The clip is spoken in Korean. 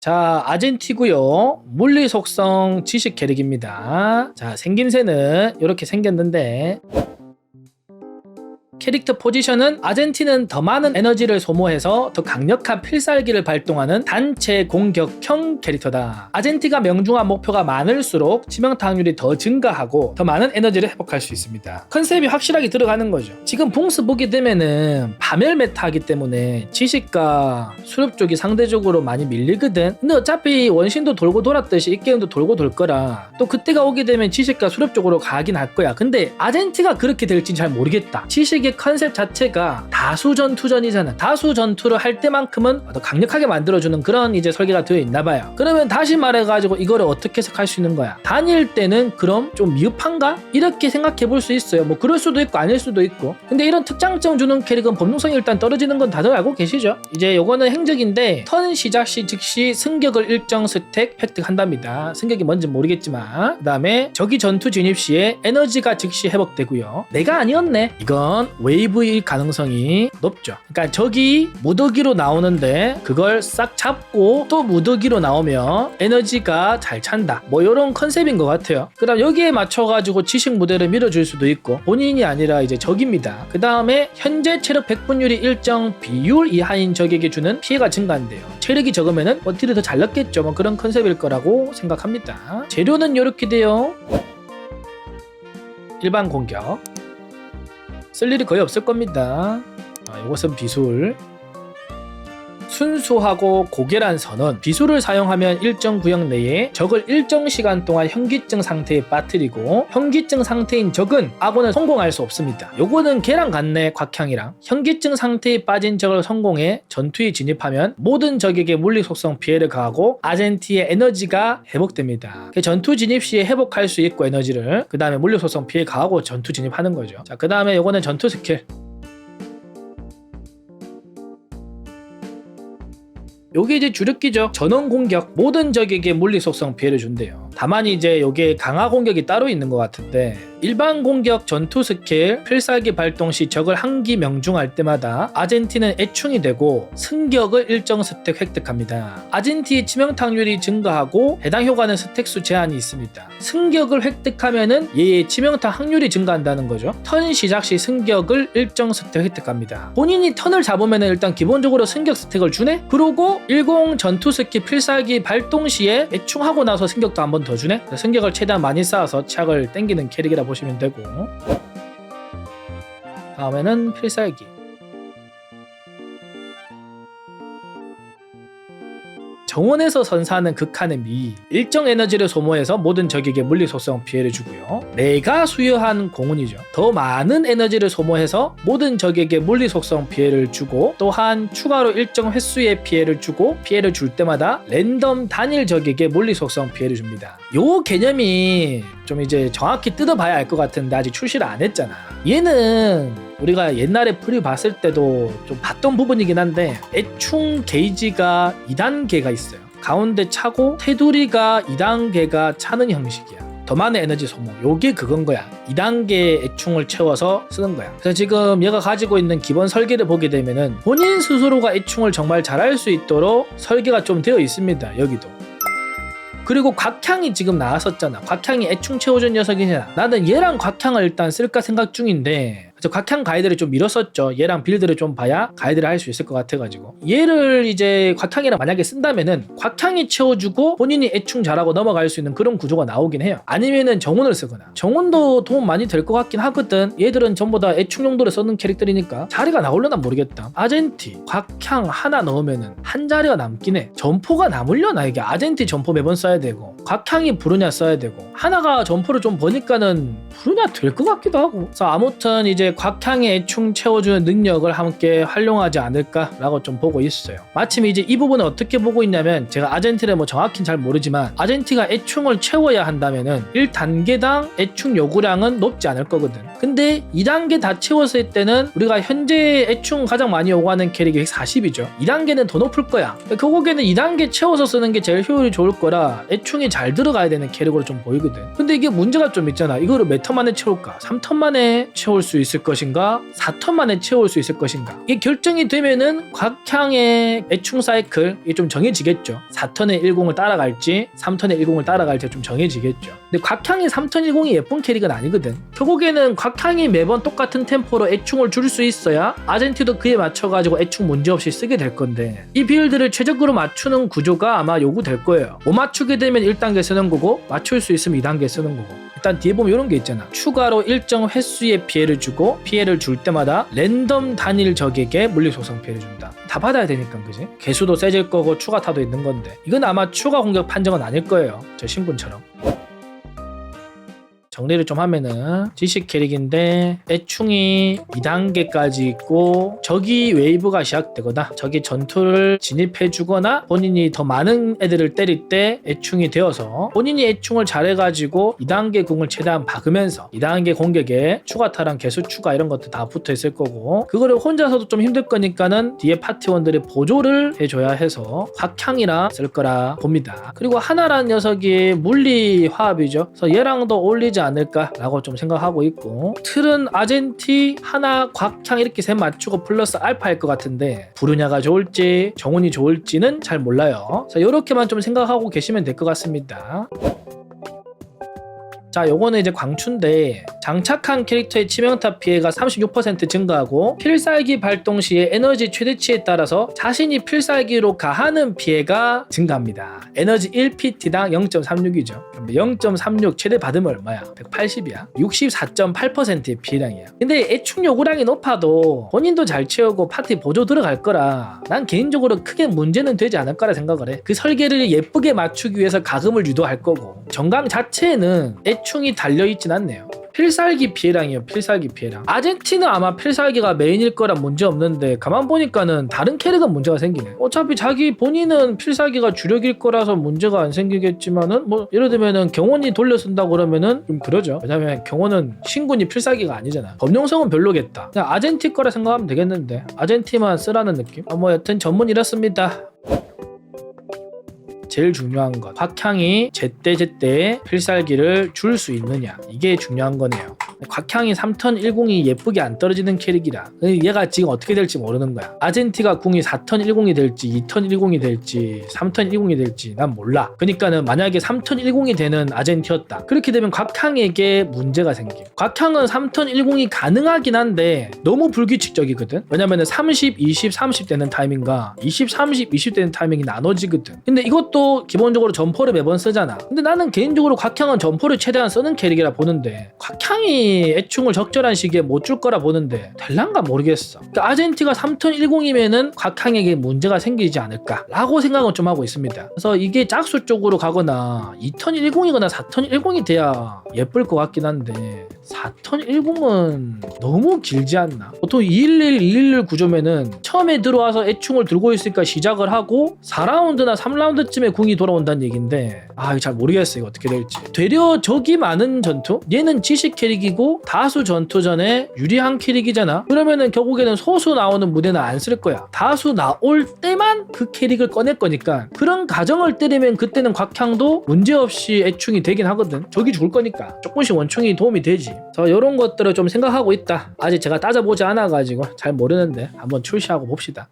자, 아젠티고요. 물리 속성 지식 캐릭입니다. 자, 생김새는 이렇게 생겼는데 캐릭터 포지션은 아젠티는 더 많은 에너지를 소모해서 더 강력한 필살기를 발동하는 단체 공격형 캐릭터다. 아젠티가 명중한 목표가 많을수록 치명타 확률이 더 증가하고 더 많은 에너지를 회복할 수 있습니다. 컨셉이 확실하게 들어가는 거죠. 지금 봉스 보게 되면은 파멸 메타이기 때문에 지식과 수렵 쪽이 상대적으로 많이 밀리거든. 근데 어차피 원신도 돌고 돌았듯이 이 게임도 돌고 돌 거라. 또 그때가 오게 되면 지식과 수렵 쪽으로 가긴 할 거야. 근데 아젠티가 그렇게 될진 잘 모르겠다. 지식 의 컨셉 자체가 다수 전투전이잖아. 다수 전투를 할 때만큼은 더 강력하게 만들어주는 그런 이제 설계가 되어 있나 봐요. 그러면 다시 말해가지고 이거를 어떻게 해석할 수 있는 거야? 다닐 때는 그럼 좀 미흡한가? 이렇게 생각해 볼 수 있어요. 뭐 그럴 수도 있고 아닐 수도 있고. 근데 이런 특장점 주는 캐릭은 법능성이 일단 떨어지는 건 다들 알고 계시죠? 이제 요거는 행적인데 턴 시작 시 즉시 승격을 일정 스택 획득한답니다. 승격이 뭔지 모르겠지만 그 다음에 적이 전투 진입 시에 에너지가 즉시 회복되고요. 내가 아니었네. 이건 웨이브일 가능성이 높죠. 그러니까 적이 무더기로 나오는데 그걸 싹 잡고 또 무더기로 나오면 에너지가 잘 찬다. 뭐 이런 컨셉인 것 같아요. 그다음 여기에 맞춰가지고 지식 무대를 밀어줄 수도 있고 본인이 아니라 이제 적입니다. 그 다음에 현재 체력 100분율이 일정 비율 이하인 적에게 주는 피해가 증가한대요. 체력이 적으면은 뭐 딜을 더잘 넣겠죠. 뭐 그런 컨셉일 거라고 생각합니다. 재료는 이렇게 돼요. 일반 공격. 쓸 일이 거의 없을 겁니다. 아, 이것은 비술. 순수하고 고결한 선언. 비술을 사용하면 일정 구역 내에 적을 일정 시간 동안 현기증 상태에 빠뜨리고 현기증 상태인 적은 아군을 성공할 수 없습니다. 요거는 걔랑 같네 곽향이랑. 현기증 상태에 빠진 적을 성공해 전투에 진입하면 모든 적에게 물리 속성 피해를 가하고 아젠티의 에너지가 회복됩니다. 그 전투 진입 시에 회복할 수 있고 에너지를 그 다음에 물리 속성 피해 가하고 전투 진입하는 거죠. 자, 그 다음에 요거는 전투 스킬. 요게 이제 주력기죠. 전원 공격 모든 적에게 물리 속성 피해를 준대요. 다만 이제 요게 강화 공격이 따로 있는 것 같은데 일반 공격 전투 스킬 필살기 발동 시 적을 한기 명중할 때마다 아젠티는 애충이 되고 승격을 일정 스택 획득합니다. 아젠티의 치명타 확률이 증가하고 해당 효과는 스택수 제한이 있습니다. 승격을 획득하면은 얘의 치명타 확률이 증가한다는 거죠. 턴 시작 시 승격을 일정 스택 획득합니다. 본인이 턴을 잡으면 일단 기본적으로 승격 스택을 주네? 그러고 10 전투 스킬 필살기 발동 시에 애충하고 나서 승격도 한번 더 주네? 승격을 최대한 많이 쌓아서 착을 땡기는 캐릭이라 보시면 되고 다음에는 필살기 정원에서 선사하는 극한의 미 일정 에너지를 소모해서 모든 적에게 물리 속성 피해를 주고요. 내가 수여한 공운이죠. 더 많은 에너지를 소모해서 모든 적에게 물리 속성 피해를 주고 또한 추가로 일정 횟수의 피해를 주고 피해를 줄 때마다 랜덤 단일 적에게 물리 속성 피해를 줍니다. 요 개념이 좀 이제 정확히 뜯어봐야 알 것 같은데 아직 출시를 안 했잖아 얘는 우리가 옛날에 프리 봤을 때도 좀 봤던 부분이긴 한데 애충 게이지가 2단계가 있어요. 가운데 차고 테두리가 2단계가 차는 형식이야. 더 많은 에너지 소모. 요게 그건 거야. 2단계 애충을 채워서 쓰는 거야. 그래서 지금 얘가 가지고 있는 기본 설계를 보게 되면은 본인 스스로가 애충을 정말 잘할 수 있도록 설계가 좀 되어 있습니다. 여기도. 그리고 곽향이 지금 나왔었잖아. 곽향이 애충 채워준 녀석이냐. 나는 얘랑 곽향을 일단 쓸까 생각 중인데 저 곽향 가이드를 좀 밀었었죠. 얘랑 빌드를 좀 봐야 가이드를 할 수 있을 것 같아가지고 얘를 이제 곽향이랑 만약에 쓴다면은 곽향이 채워주고 본인이 애충 잘하고 넘어갈 수 있는 그런 구조가 나오긴 해요. 아니면은 정훈을 쓰거나 정훈도 도움 많이 될 것 같긴 하거든. 얘들은 전부 다 애충 용도로 쓰는 캐릭터이니까 자리가 나올려나 모르겠다. 아젠티, 곽향 하나 넣으면은 한 자리가 남긴 해. 점포가 남으려나 이게 아젠티 점포 매번 써야 되고 곽향이 부르냐 써야 되고 하나가 점포를 좀 보니까는 부르냐 될 것 같기도 하고. 그래서 아무튼 이제 곽향의 애충 채워주는 능력을 함께 활용하지 않을까라고 좀 보고 있어요. 마침 이제 이 부분을 어떻게 보고 있냐면 제가 아젠티를 뭐 정확히는 잘 모르지만 아젠티가 애충을 채워야 한다면은 1단계당 애충 요구량은 높지 않을 거거든. 근데 2단계 다 채웠을 때는 우리가 현재 애충 가장 많이 요구하는 캐릭이 40이죠. 2단계는 더 높을 거야. 결국에는 2단계 채워서 쓰는 게 제일 효율이 좋을 거라 애충이 잘 들어가야 되는 캐릭으로 좀 보이거든. 근데 이게 문제가 좀 있잖아. 이거를 몇 턴 만에 채울까? 3턴 만에 채울 수 있을 있을 것인가? 4턴 만에 채울 수 있을 것인가? 이게 결정이 되면은 곽향의 애충 사이클 이게 좀 정해지겠죠. 4턴의 10을 따라갈지 3턴의 10을 따라갈지 좀 정해지겠죠. 근데 곽향이 3턴 10이 예쁜 캐릭은 아니거든. 결국에는 곽향이 매번 똑같은 템포로 애충을 줄 수 있어야 아젠티도 그에 맞춰가지고 애충 문제없이 쓰게 될 건데 이 빌드를 최적으로 맞추는 구조가 아마 요구될 거예요. 못 맞추게 되면 1단계 쓰는 거고 맞출 수 있으면 2단계 쓰는 거고 일단 뒤에 보면 이런 게 있잖아. 추가로 일정 횟수의 피해를 주고 피해를 줄 때마다 랜덤 단일 적에게 물리 속성 피해를 준다. 다 받아야 되니까 그지? 개수도 세질 거고 추가 타도 있는 건데. 이건 아마 추가 공격 판정은 아닐 거예요. 저 신분처럼 정리를 좀 하면은 지식 캐릭인데 애충이 2단계까지 있고 적이 웨이브가 시작되거나 적이 전투를 진입해 주거나 본인이 더 많은 애들을 때릴 때 애충이 되어서 본인이 애충을 잘해가지고 2단계 궁을 최대한 박으면서 2단계 공격에 추가 타랑 개수 추가 이런 것도 다 붙어 있을 거고 그거를 혼자서도 좀 힘들 거니까는 뒤에 파티원들이 보조를 해줘야 해서 확향이라 쓸 거라 봅니다. 그리고 하나라는 녀석이 물리 화합이죠. 그래서 얘랑도 어울리지 않을까라고 좀 생각하고 있고 틀은 아젠티 하나 곽향 이렇게 셋 맞추고 플러스 알파일 것 같은데 부르냐가 좋을지 정훈이 좋을지는 잘 몰라요. 그래서 이렇게만 좀 생각하고 계시면 될 것 같습니다 자, 요거는 이제 광추인데 장착한 캐릭터의 치명타 피해가 36% 증가하고 필살기 발동 시에 에너지 최대치에 따라서 자신이 필살기로 가하는 피해가 증가합니다. 에너지 1PT당 0.36이죠. 0.36 최대 받으면 얼마야? 180이야. 64.8%의 피해량이야. 근데 애충 요구량이 높아도 본인도 잘 채우고 파티 보조 들어갈 거라 난 개인적으로 크게 문제는 되지 않을 거라 생각을 해. 그 설계를 예쁘게 맞추기 위해서 가금을 유도할 거고 정강 자체에는 애 충이 달려있진 않네요. 필살기 피해량이에요. 필살기 피해량. 아젠티는 아마 필살기가 메인일 거라 문제 없는데 가만 보니까는 다른 캐릭은 문제가 생기네. 어차피 자기 본인은 필살기가 주력일 거라서 문제가 안 생기겠지만은 뭐 예를 들면은 경원이 돌려 쓴다고 그러면은 좀 그러죠. 왜냐면 경원은 신군이 필살기가 아니잖아. 범용성은 별로겠다. 그냥 아젠티 거라 생각하면 되겠는데 아젠티만 쓰라는 느낌. 아, 뭐 여튼 전문 이렇습니다. 제일 중요한 것. 곽향이 제때제때 필살기를 줄 수 있느냐. 이게 중요한 거네요. 곽향이 3턴 1궁이 예쁘게 안 떨어지는 캐릭이라 얘가 지금 어떻게 될지 모르는 거야. 아젠티가 궁이 4턴 1궁이 될지 2턴 1궁이 될지 3턴 1궁이 될지 난 몰라. 그러니까는 만약에 3턴 1궁이 되는 아젠티였다. 그렇게 되면 곽향에게 문제가 생겨. 곽향은 3턴 1궁이 가능하긴 한데 너무 불규칙적이거든. 왜냐면은 30, 20, 30 되는 타이밍과 20, 30, 20 되는 타이밍이 나눠지거든. 근데 이것도 기본적으로 점포를 매번 쓰잖아. 근데 나는 개인적으로 곽향은 점포를 최대한 쓰는 캐릭이라 보는데 곽향이 애충을 적절한 시기에 못 줄 거라 보는데 될란가 모르겠어. 그러니까 아젠티가 3턴 1궁이면은 곽향에게 문제가 생기지 않을까라고 생각은 좀 하고 있습니다. 그래서 이게 짝수 쪽으로 가거나 2턴 1궁이거나 4턴 1궁이 돼야 예쁠 것 같긴 한데 4턴 1궁은 너무 길지 않나? 보통 211, 211 구조면은 처음에 들어와서 애충을 들고 있으니까 시작을 하고 4라운드나 3라운드쯤에 궁이 돌아온다는 얘긴데 아 이거 잘 모르겠어 이거 어떻게 될지. 되려 적이 많은 전투? 얘는 지식 캐릭이고 다수 전투전에 유리한 캐릭이잖아. 그러면은 결국에는 소수 나오는 무대는 안 쓸 거야. 다수 나올 때만 그 캐릭을 꺼낼 거니까. 그런 가정을 때리면 그때는 곽향도 문제없이 애충이 되긴 하거든. 적이 죽을 거니까. 조금씩 원충이 도움이 되지 그래서 이런 것들을 좀 생각하고 있다. 아직 제가 따져보지 않아가지고 잘 모르는데 한번 출시하고 봅시다